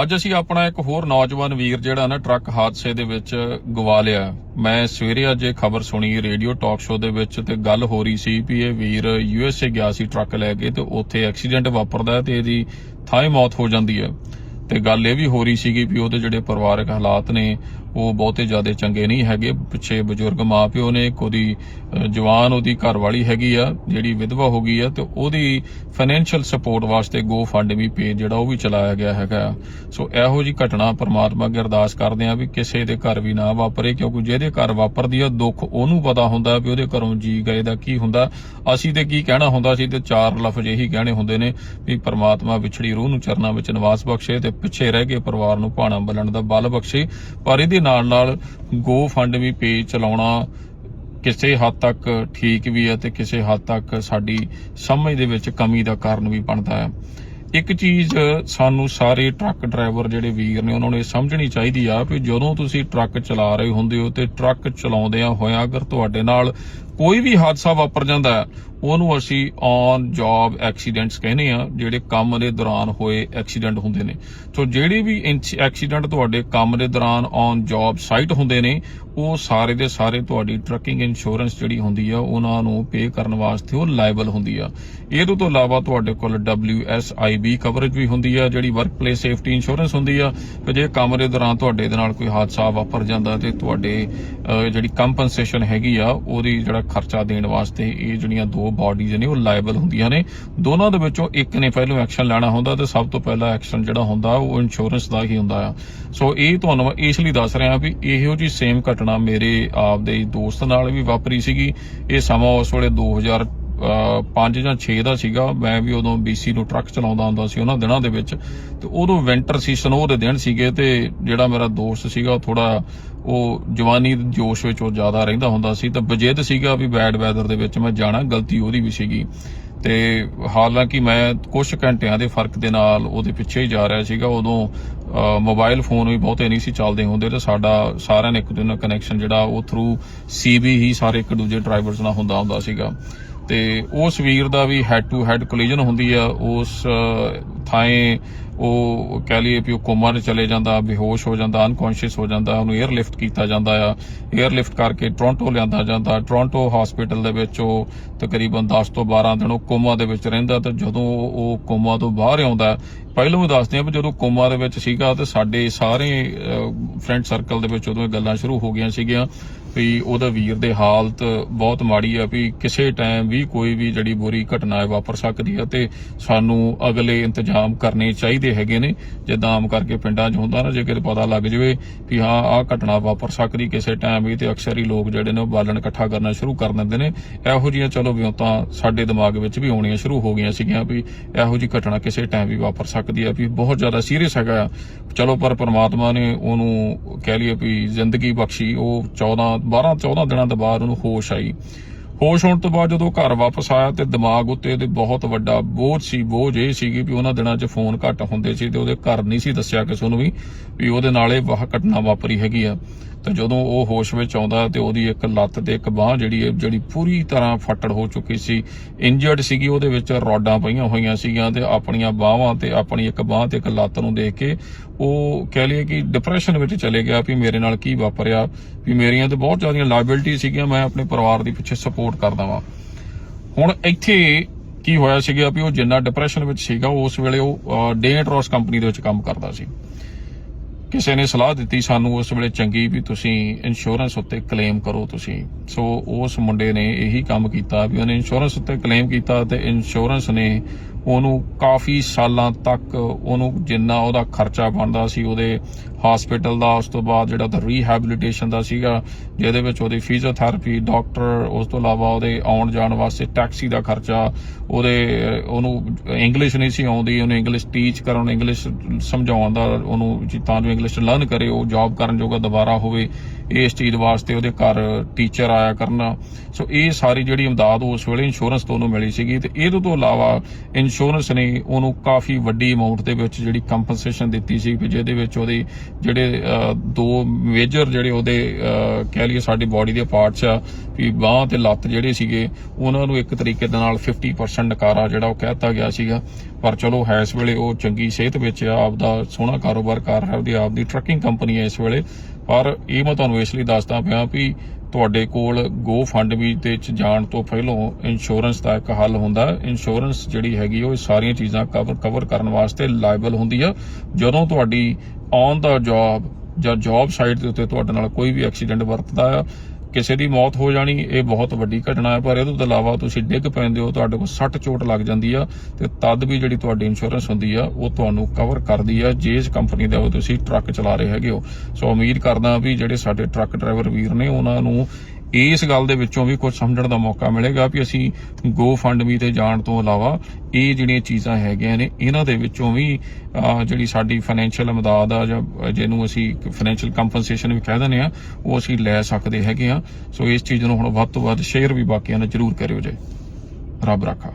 ਅੱਜ ਅਸੀਂ ਆਪਣਾ ਇੱਕ ਹੋਰ ਨੌਜਵਾਨ ਵੀਰ ਜਿਹੜਾ ਨਾ ਟਰੱਕ ਹਾਦਸੇ ਦੇ ਵਿੱਚ ਗਵਾ ਲਿਆ। ਮੈਂ ਸਵੇਰੇ ਅੱਜ ਇਹ ਖਬਰ ਸੁਣੀ ਰੇਡੀਓ ਟਾਕ ਸ਼ੋਅ ਦੇ ਵਿੱਚ ਤੇ ਗੱਲ ਹੋ ਰਹੀ ਸੀ ਵੀ ਇਹ ਵੀਰ ਯੂਐਸਏ ਗਿਆ ਸੀ ਟਰੱਕ ਲੈ ਕੇ ਤੇ ਉੱਥੇ ਐਕਸੀਡੈਂਟ ਵਾਪਰਦਾ ਤੇ ਇਹਦੀ ਥਾਂ ਮੌਤ ਹੋ ਜਾਂਦੀ ਹੈ। ਤੇ ਗੱਲ ਇਹ ਵੀ ਹੋ ਰਹੀ ਸੀਗੀ ਵੀ ਉਹਦੇ ਜਿਹੜੇ ਪਰਿਵਾਰਕ ਹਾਲਾਤ ਨੇ ਉਹ ਬਹੁਤੇ ਜ਼ਿਆਦਾ ਚੰਗੇ ਨਹੀਂ ਹੈਗੇ। ਪਿੱਛੇ ਬਜ਼ੁਰਗ ਮਾਪਿਓ ਨੇ ਇੱਕ ਉਹਦੀ ਅਹ, ਜਵਾਨ ਉਹਦੀ ਘਰਵਾਲੀ ਹੈਗੀ ਆ ਜਿਹੜੀ ਵਿਧਵਾ ਹੋ ਗਈ ਆ ਤੇ ਉਹਦੀ ਫਾਈਨੈਂਸ਼ੀਅਲ ਸਪੋਰਟ ਵਾਸਤੇ ਗੋ ਫੰਡ ਵੀ ਪੇਜ ਜਿਹੜਾ ਉਹ ਵੀ ਚਲਾਇਆ ਗਿਆ ਹੈਗਾ ਸੋ ਇਹੋ ਜੀ ਘਟਨਾ ਪਰਮਾਤਮਾ ਅੱਗੇ ਅਰਦਾਸ ਕਰਦੇ ਆ ਵੀ ਕਿਸੇ ਦੇ ਘਰ ਵੀ ਨਾ ਵਾਪਰੇ ਕਿਉਂਕਿ ਜਿਹਦੇ ਘਰ ਵਾਪਰਦੀ ਆ ਦੁੱਖ ਉਹਨੂੰ ਪਤਾ ਹੁੰਦਾ ਵੀ ਉਹਦੇ ਘਰੋਂ ਜੀ ਗਏ ਦਾ ਕੀ ਹੁੰਦਾ। ਅਸੀਂ ਤੇ ਕੀ ਕਹਿਣਾ ਹੁੰਦਾ ਸੀ ਤੇ ਚਾਰ ਲਫ਼ਜ਼ ਇਹੀ ਕਹਿਣੇ ਹੁੰਦੇ ਨੇ ਵੀ ਪਰਮਾਤਮਾ ਵਿਛੜੀ ਰੂਹ ਨੂੰ ਚਰਨਾਂ ਵਿੱਚ ਨਿਵਾਸ ਬਖਸ਼ੇ ਤੇ ਪਿੱਛੇ ਰਹਿ ਗਏ ਪਰਿਵਾਰ ਨੂੰ ਭਾਣਾ ਬਲਣ ਦਾ ਬਲ ਬਖਸ਼ੇ। ਪਰ ਇਹਦੇ ਨਾਲ ਨਾਲ ਗੋ ਫੰਡ ਵੀ ਪੇਜ ਚਲਾਉਣਾ ਕਿਸੇ ਹੱਦ ਤੱਕ ਠੀਕ ਵੀ ਹੈ ਤੇ ਕਿਸੇ ਹੱਦ ਤੱਕ ਸਾਡੀ ਸਮਝ ਦੇ ਵਿੱਚ ਕਮੀ ਦਾ ਕਾਰਨ ਵੀ ਬਣਦਾ ਹੈ। ਇੱਕ ਚੀਜ਼ ਸਾਨੂੰ ਸਾਰੇ ਟਰੱਕ ਡਰਾਈਵਰ ਜਿਹੜੇ ਵੀਰ ਨੇ ਉਹਨਾਂ ਨੂੰ ਇਹ ਸਮਝਣੀ ਚਾਹੀਦੀ ਆ ਕਿ ਜਦੋਂ ਤੁਸੀਂ ਟਰੱਕ ਚਲਾ ਰਹੇ ਹੁੰਦੇ ਹੋ ਤੇ ਟਰੱਕ ਚਲਾਉਂਦਿਆਂ ਹੋਇਆ ਅਗਰ ਤੁਹਾਡੇ ਨਾਲ ਕੋਈ ਵੀ ਹਾਦਸਾ ਵਾਪਰ ਜਾਂਦਾ ਉਹਨੂੰ ਅਸੀਂ ਔਨ ਜੌਬ ਐਕਸੀਡੈਂਟਸ ਕਹਿੰਦੇ ਆ ਜਿਹੜੇ ਕੰਮ ਦੇ ਦੌਰਾਨ ਹੋਏ ਐਕਸੀਡੈਂਟ ਹੁੰਦੇ ਨੇ। ਸੋ ਜਿਹੜੇ ਵੀ ਐਕਸੀਡੈਂਟ ਤੁਹਾਡੇ ਕੰਮ ਦੇ ਦੌਰਾਨ ਔਨ ਜੌਬ ਸਾਈਟ ਹੁੰਦੇ ਨੇ, ਉਹ ਸਾਰੇ ਦੇ ਸਾਰੇ ਤੁਹਾਡੀ ਟਰੱਕਿੰਗ ਇੰਸ਼ੋਰੈਂਸ ਜਿਹੜੀ ਹੁੰਦੀ ਆ, ਉਹਨਾਂ ਨੂੰ ਪੇ ਕਰਨ ਵਾਸਤੇ ਉਹ ਲਾਇਬਲ ਹੁੰਦੀ ਆ। ਇਹਦੇ ਤੋਂ ਇਲਾਵਾ ਤੁਹਾਡੇ ਕੋਲ WSIB ਕਵਰੇਜ ਵੀ ਹੁੰਦੀ ਆ, ਜਿਹੜੀ ਵਰਕ ਪਲੇਸ ਸੇਫਟੀ ਇੰਸ਼ੋਰੈਂਸ ਹੁੰਦੀ ਆ। ਕਿ ਜੇ ਕੰਮ ਦੇ ਦੌਰਾਨ ਤੁਹਾਡੇ ਦੇ ਨਾਲ ਕੋਈ ਹਾਦਸਾ ਵਾਪਰ ਜਾਂਦਾ ਤੇ ਤੁਹਾਡੇ ਜਿਹੜੀ ਕੰਪਨਸੇਸ਼ਨ ਹੈਗੀ ਆ, ਉਹਦੀ ਜਿਹੜਾ ਖਰਚਾ ਦੇਣ ਵਾਸਤੇ ਇਹ ਜਿਹੜੀਆਂ ਦੋ ਬਾਡੀਜ਼ ਨੇ, ਉਹ ਲਾਇਬਲ ਹੁੰਦੀਆਂ ਨੇ। ਦੋਨਾਂ ਦੇ ਵਿੱਚੋਂ ਇੱਕ ਨੇ ਪਹਿਲਾਂ ਐਕਸ਼ਨ ਲੈਣਾ ਹੁੰਦਾ ਤੇ ਸਭ ਤੋਂ ਪਹਿਲਾਂ ਐਕਸ਼ਨ ਜਿਹੜਾ ਹੁੰਦਾ, ਉਹ ਇੰਸ਼ੋਰੈਂਸ ਦਾ ਹੀ ਹੁੰਦਾ ਆ। ਸੋ ਇਹ ਤੁਹਾਨੂੰ ਮੈਂ ਇਸ ਲਈ ਦੱਸ ਰਿਹਾ ਵੀ ਇਹੋ ਜੀ ਸੇਮ ਘਟਨਾ ਮੇਰੇ ਆਪ ਦੇ ਦੋਸਤ ਨਾਲ ਵੀ ਵਾਪਰੀ ਸੀਗੀ। ਇਹ ਸਮਾਂ ਉਸ ਵੇਲੇ 2000 5 ਜਾਂ 6 ਦਾ ਸੀਗਾ। ਮੈਂ ਵੀ ਉਦੋਂ BC ਨੂੰ ਟਰੱਕ ਚਲਾਉਂਦਾ ਹੁੰਦਾ ਸੀ ਉਹਨਾਂ ਦਿਨਾਂ ਦੇ ਵਿੱਚ। ਤੇ ਉਦੋਂ ਵਿੰਟਰ ਸੀਜ਼ਨ ਉਹਦੇ ਦਿਨ ਸੀਗੇ ਤੇ ਜਿਹੜਾ ਮੇਰਾ ਦੋਸਤ ਸੀਗਾ ਥੋੜਾ ਉਹ ਜਵਾਨੀ ਜੋਸ਼ ਵਿੱਚ ਉਹ ਜ਼ਿਆਦਾ ਰਹਿੰਦਾ ਹੁੰਦਾ ਸੀ। ਤਾਂ ਬਜੇਦ ਸੀਗਾ ਵੀ ਬੈਡ ਵੈਦਰ ਦੇ ਵਿੱਚ ਮੈਂ ਜਾਣਾ ਗਲਤੀ ਉਹਦੀ ਵੀ ਸੀਗੀ। ਤੇ ਹਾਲਾਂਕਿ ਮੈਂ ਕੁਝ ਘੰਟਿਆਂ ਦੇ ਫ਼ਰਕ ਦੇ ਨਾਲ ਉਹਦੇ ਪਿੱਛੇ ਹੀ ਜਾ ਰਿਹਾ ਸੀਗਾ। ਉਦੋਂ ਅਹ, ਮੋਬਾਈਲ ਫੋਨ ਵੀ ਬਹੁਤੇ ਨਹੀਂ ਸੀ ਚੱਲਦੇ ਹੁੰਦੇ ਤੇ ਸਾਡਾ ਸਾਰਿਆਂ ਨੇ ਇੱਕ ਦੂਜੇ ਨਾਲ ਕਨੈਕਸ਼ਨ ਜਿਹੜਾ ਉਹ ਥਰੂ ਸੀਬੀ ਹੀ ਸਾਰੇ ਇੱਕ ਦੂਜੇ ਡਰਾਈਵਰਸ ਨਾਲ ਹੁੰਦਾ ਹੁੰਦਾ ਸੀਗਾ। ਤੇ ਉਸ ਵੀਰ ਦਾ ਵੀ ਹੈਡ ਟੂ ਹੈਡ ਕੋਲੀਜਨ ਹੁੰਦੀ ਆ, ਉਸ ਥਾਏ ਉਹ ਕਹਿ ਲਈਏ ਵੀ ਉਹ ਕੋਮਾ 'ਚ ਚਲੇ ਜਾਂਦਾ, ਬੇਹੋਸ਼ ਹੋ ਜਾਂਦਾ ਅਨਕੌਂਸ਼ੀਅਸ ਹੋ ਜਾਂਦਾ, ਉਹਨੂੰ 에ਅਰ ਲਿਫਟ ਕੀਤਾ ਜਾਂਦਾ ਆ। 에ਅਰ ਲਿਫਟ ਕਰਕੇ ਟੋਰਾਂਟੋ ਲਿਆਂਦਾ ਜਾਂਦਾ। ਟੋਰਾਂਟੋ ਹਸਪੀਟਲ ਦੇ ਵਿੱਚ ਉਹ ਤਕਰੀਬਨ 10 ਤੋਂ 12 ਦਿਨ ਉਹ ਕੋਮਾ ਦੇ ਵਿੱਚ ਰਹਿੰਦਾ ਤੇ ਜਦੋਂ ਉਹ ਕੋਮਾ ਤੋਂ ਬਾਹਰ ਆਉਂਦਾ, ਪਹਿਲਾਂ ਵੀ ਦੱਸਦੇ ਆ ਵੀ ਜਦੋਂ ਕੋਮਾ ਦੇ ਵਿੱਚ ਸੀਗਾ ਤੇ ਸਾਡੇ ਸਾਰੇ ਫਰੈਂਡ ਸਰਕਲ ਦੇ ਵਿੱਚ ਉਦੋਂ ਇਹ ਗੱਲਾਂ ਸ਼ੁਰੂ ਹੋ ਗਈਆਂ ਸੀਗੀਆਂ। ਵੀ ਉਹਦਾ ਵੀਰ ਦੇ ਹਾਲਤ ਬਹੁਤ ਮਾੜੀ ਆ ਵੀ ਕਿਸੇ ਟਾਈਮ ਵੀ ਕੋਈ ਵੀ ਜਿਹੜੀ ਬੁਰੀ ਘਟਨਾ ਹੈ ਵਾਪਰ ਸਕਦੀ ਹੈ ਤੇ ਸਾਨੂੰ ਅਗਲੇ ਇੰਤਜ਼ਾਮ ਕਰਨੇ ਚਾਹੀਦੇ ਹੈਗੇ ਨੇ ਜਿੱਦਾਂ ਆਮ ਕਰਕੇ ਪਿੰਡਾਂ 'ਚ ਹੁੰਦਾ ਨਾ, ਜੇ ਕਿਤੇ ਪਤਾ ਲੱਗ ਜਾਵੇ ਵੀ ਹਾਂ, ਆਹ ਘਟਨਾ ਵਾਪਰ ਸਕਦੀ ਕਿਸੇ ਟਾਈਮ ਵੀ ਤੇ ਅਕਸਰ ਹੀ ਲੋਕ ਜਿਹੜੇ ਨੇ ਉਹ ਬਾਲਣ ਇਕੱਠਾ ਕਰਨਾ ਸ਼ੁਰੂ ਕਰ ਦਿੰਦੇ ਨੇ ਇਹੋ ਜਿਹੀਆਂ ਚਲੋ ਵੀ ਤਾਂ ਸਾਡੇ ਦਿਮਾਗ ਵਿੱਚ ਵੀ ਆਉਣੀਆਂ ਸ਼ੁਰੂ ਹੋ ਗਈਆਂ ਸੀਗੀਆਂ ਵੀ ਇਹੋ ਜਿਹੀ ਘਟਨਾ ਕਿਸੇ ਟਾਈਮ ਵੀ ਵਾਪਰ ਸਕਦੀ ਹੈ ਵੀ ਬਹੁਤ ਜ਼ਿਆਦਾ ਸੀਰੀਅਸ ਹੈਗਾ ਆ। ਚਲੋ ਪਰ ਪ੍ਰਮਾਤਮਾ ਨੇ ਉਹਨੂੰ ਕਹਿ ਲਈਏ ਵੀ ਜ਼ਿੰਦਗੀ ਬਖਸ਼ੀ, ਉਹ 14 12 14 ਦਿਨਾਂ ਤੋਂ ਬਾਅਦ ਉਹਨੂੰ ਹੋਸ਼ ਆਈ। ਹੋਸ਼ ਹੋਣ ਤੋਂ ਬਾਅਦ ਜਦੋਂ ਘਰ ਵਾਪਸ ਆਇਆ ਤੇ ਦਿਮਾਗ ਉੱਤੇ ਉਹਦੇ ਬਹੁਤ ਵੱਡਾ ਬੋਝ ਸੀ, ਬੋਝ ਇਹ ਸੀਗੀ ਵੀ ਉਹਨਾਂ ਦਿਨਾਂ 'ਚ ਫੋਨ ਘੱਟ ਹੁੰਦੇ ਸੀ ਤੇ ਉਹਦੇ ਘਰ ਨਹੀਂ ਸੀ ਦੱਸਿਆ ਕਿਸੇ ਨੂੰ ਵੀ ਵੀ ਉਹਦੇ ਨਾਲ ਇਹ ਵਾਹ ਘਟਨਾ ਵਾਪਰੀ ਹੈਗੀ ਆ। ਤੇ ਜਦੋਂ ਉਹ ਹੋਸ਼ ਵਿੱਚ ਆਉਂਦਾ ਤੇ ਉਹਦੀ ਇੱਕ ਲੱਤ ਤੇ ਇੱਕ ਬਾਹ ਜਿਹੜੀ ਜਿਹੜੀ ਪੂਰੀ ਤਰ੍ਹਾਂ ਫੱਟੜ ਹੋ ਚੁੱਕੀ ਸੀ ਇੰਜਰਡ ਸੀਗੀ, ਉਹਦੇ ਵਿੱਚ ਰੋਡਾਂ ਪਈਆਂ ਹੋਈਆਂ ਸੀਗੀਆਂ ਤੇ ਆਪਣੀਆਂ ਬਾਹਾਂ ਤੇ ਆਪਣੀ ਇੱਕ ਬਾਹ ਤੇ ਇੱਕ ਲੱਤ ਨੂੰ ਦੇਖ ਕੇ ਉਹ ਕਹਿ ਲਈਏ ਕਿ ਡਿਪਰੈਸ਼ਨ ਵਿੱਚ ਚਲੇ ਗਿਆ ਵੀ ਮੇਰੇ ਨਾਲ ਕੀ ਵਾਪਰਿਆ, ਵੀ ਮੇਰੀਆਂ ਤੇ ਬਹੁਤ ਜ਼ਿਆਦੀਆਂ ਲਾਇਬਿਲਟੀ ਸੀਗੀਆਂ, ਮੈਂ ਆਪਣੇ ਪਰਿਵਾਰ ਦੀ ਪਿੱਛੇ ਸਪੋਰਟ ਕਰਦਾ ਵਾਂ। ਹੁਣ ਇੱਥੇ ਕੀ ਹੋਇਆ ਸੀਗਾ ਵੀ ਉਹ ਜਿੰਨਾ ਡਿਪਰੈਸ਼ਨ ਵਿੱਚ ਸੀਗਾ, ਉਸ ਵੇਲੇ ਉਹ ਡੇਟਰੋਸ ਕੰਪਨੀ ਦੇ ਵਿੱਚ ਕੰਮ ਕਰਦਾ ਸੀ। ਕਿਸੇ ਨੇ ਸਲਾਹ ਦਿੱਤੀ ਸਾਨੂੰ ਉਸ ਵੇਲੇ ਚੰਗੀ ਵੀ ਤੁਸੀਂ ਇੰਸ਼ੋਰੈਂਸ ਉੱਤੇ ਕਲੇਮ ਕਰੋ ਤੁਸੀਂ। ਸੋ ਉਸ ਮੁੰਡੇ ਨੇ ਇਹੀ ਕੰਮ ਕੀਤਾ ਵੀ ਉਹਨੇ ਇੰਸ਼ੋਰੈਂਸ ਉੱਤੇ ਕਲੇਮ ਕੀਤਾ ਤੇ ਇੰਸ਼ੋਰੈਂਸ ਨੇ ਉਹਨੂੰ ਕਾਫੀ ਸਾਲਾਂ ਤੱਕ ਉਹਨੂੰ ਜਿੰਨਾ ਉਹਦਾ ਖਰਚਾ ਬਣਦਾ ਸੀ, ਉਹਦੇ ਹਸਪੀਟਲ ਦਾ, ਉਸ ਤੋਂ ਬਾਅਦ ਜਿਹੜਾ ਉਹਦਾ ਰੀਹੈਬਿਲਿਟੇਸ਼ਨ ਦਾ ਸੀਗਾ, ਜਿਹਦੇ ਵਿੱਚ ਉਹਦੀ ਫਿਜ਼ੀਓਥੈਰੇਪੀ ਡਾਕਟਰ ਉਸ ਤੋਂ ਇਲਾਵਾ ਉਹਦੇ ਆਉਣ ਜਾਣ ਵਾਸਤੇ ਟੈਕਸੀ ਦਾ ਖਰਚਾ, ਉਹਦੇ, ਉਹਨੂੰ ਇੰਗਲਿਸ਼ ਨਹੀਂ ਸੀ ਆਉਂਦੀ, ਉਹਨੂੰ ਇੰਗਲਿਸ਼ ਟੀਚ ਕਰਨ ਇੰਗਲਿਸ਼ ਸਮਝਾਉਣ ਦਾ, ਉਹਨੂੰ ਤਾਂ ਜੋ ਇੰਗਲਿਸ਼ ਲਰਨ ਕਰੇ, ਉਹ ਜੌਬ ਕਰਨ ਜੋਗਾ ਦੁਬਾਰਾ ਹੋਵੇ, ਇਸ ਚੀਜ਼ ਵਾਸਤੇ ਉਹਦੇ ਘਰ ਟੀਚਰ ਆਇਆ ਕਰਨਾ। ਸੋ ਇਹ ਸਾਰੀ ਜਿਹੜੀ ਇਮਦਾਦ ਉਸ ਵੇਲੇ ਇੰਸ਼ੋਰੈਂਸ ਤੋਂ ਉਹਨੂੰ ਮਿਲੀ ਸੀਗੀ, ਤੇ ਇਹਦੇ ਤੋਂ ਇਲਾਵਾ ਇੰਸ਼ੋਰੈਂਸ ਨੇ ਉਹਨੂੰ ਕਾਫੀ ਵੱਡੀ ਅਮਾਉਂਟ ਦੇ ਵਿੱਚ ਜਿਹੜੀ ਕੰਪਨਸੇਸ਼ਨ ਦਿੱਤੀ ਸੀ ਕਿ ਜਿਹਦੇ ਵਿੱਚ ਉਹਦੇ ਜਿਹੜੇ ਦੋ ਮੇਜਰ ਜਿਹੜੇ ਉਹਦੇ ਕਹਿ ਲਈਏ ਸਾਡੇ ਬਾਡੀ ਦੇ ਪਾਰਟਸ ਆ, ਵੀ ਬਾਹ ਤੇ ਲੱਤ ਜਿਹੜੇ ਸੀਗੇ, ਉਹਨਾਂ ਨੂੰ ਇੱਕ ਤਰੀਕੇ ਦੇ ਨਾਲ 50% ਨਕਾਰਾ ਜਿਹੜਾ ਉਹ ਕਹਿਤਾ ਗਿਆ ਸੀਗਾ। ਪਰ ਚਲੋ ਹੈ ਇਸ ਵੇਲੇ ਉਹ ਚੰਗੀ ਸਿਹਤ ਵਿੱਚ ਆ, ਆਪਦਾ ਸੋਹਣਾ ਕਾਰੋਬਾਰ ਕਰ ਰਿਹਾ, ਉਹਦੀ ਆਪਦੀ ਟਰੱਕਿੰਗ ਕੰਪਨੀ ਹੈ ਇਸ ਵੇਲੇ। ਪਰ ਇਹ ਮੈਂ ਤੁਹਾਨੂੰ ਇਸ ਲਈ ਦੱਸਦਾ ਪਿਆ ਵੀ ਤੁਹਾਡੇ ਕੋਲ ਗੋ ਫੰਡ ਵੀ ਤੇ ਚ ਜਾਣ ਤੋਂ ਪਹਿਲਾਂ ਇੰਸ਼ੋਰੈਂਸ ਦਾ ਇੱਕ ਹੱਲ ਹੁੰਦਾ। ਇੰਸ਼ੋਰੈਂਸ ਜਿਹੜੀ ਹੈਗੀ, ਉਹ ਸਾਰੀਆਂ ਚੀਜ਼ਾਂ ਕਵਰ ਕਵਰ ਕਰਨ ਵਾਸਤੇ ਲਾਇਬਲ ਹੁੰਦੀ ਆ। ਜਦੋਂ ਤੁਹਾਡੀ ਔਨ ਦਾ ਜੌਬ ਜਾਂ ਜੌਬ ਸਾਈਟ ਦੇ ਉੱਤੇ ਤੁਹਾਡੇ ਨਾਲ ਕੋਈ ਵੀ ਐਕਸੀਡੈਂਟ ਵਰਤਦਾ ਆ ਕਿਸੇ ਦੀ ਮੌਤ ਹੋ ਜਾਣੀ, ਇਹ ਬਹੁਤ ਵੱਡੀ ਘਟਨਾ ਹੈ, ਪਰ ਇਹਦੇ ਤੋਂ ਇਲਾਵਾ ਤੁਸੀਂ ਡਿੱਗ ਪੈਂਦੇ ਹੋ, ਤੁਹਾਡੇ ਕੋਲ ਸੱਟ ਚੋਟ ਲੱਗ ਜਾਂਦੀ ਆ, ਤੇ ਤਦ ਵੀ ਜਿਹੜੀ ਤੁਹਾਡੀ ਇੰਸ਼ੋਰੈਂਸ ਹੁੰਦੀ ਆ, ਉਹ ਤੁਹਾਨੂੰ ਕਵਰ ਕਰਦੀ ਆ, ਜੇ ਇਸ ਕੰਪਨੀ ਦਾ ਤੁਸੀਂ ਟਰੱਕ ਚਲਾ ਰਹੇ ਹੈਗੇ ਹੋ। ਸੋ ਉਮੀਦ ਕਰਦਾ ਵੀ ਜਿਹੜੇ ਸਾਡੇ ਟਰੱਕ ਡਰਾਈਵਰ ਵੀਰ ਨੇ, ਉਹਨਾਂ ਨੂੰ ਇਸ ਗੱਲ ਦੇ ਵਿੱਚੋਂ ਵੀ ਕੁਝ ਸਮਝਣ ਦਾ ਮੌਕਾ ਮਿਲੇਗਾ ਵੀ ਅਸੀਂ ਗੋ ਫੰਡ ਵੀ ਤੇ ਜਾਣ ਤੋਂ ਇਲਾਵਾ ਇਹ ਜਿਹੜੀਆਂ ਚੀਜ਼ਾਂ ਹੈਗੀਆਂ ਨੇ, ਇਹਨਾਂ ਦੇ ਵਿੱਚੋਂ ਵੀ ਜਿਹੜੀ ਸਾਡੀ ਫਾਈਨੈਂਸ਼ੀਅਲ ਮਦਦ ਆ ਜਾਂ ਜਿਹਨੂੰ ਅਸੀਂ ਫਾਈਨੈਂਸ਼ੀਅਲ ਕੰਪਨਸੇਸ਼ਨ ਵੀ ਕਹਿ ਦਿੰਦੇ ਆ ਉਹ ਅਸੀਂ ਲੈ ਸਕਦੇ ਹੈਗੇ ਆ ਸੋ ਇਸ ਚੀਜ਼ ਨੂੰ ਹੁਣ ਵੱਧ ਤੋਂ ਵੱਧ ਸ਼ੇਅਰ ਵੀ ਬਾਕੀਆਂ ਨਾਲ ਜਰੂਰ ਕਰਿਓ ਜੇ। ਰੱਬ ਰਾਖਾ।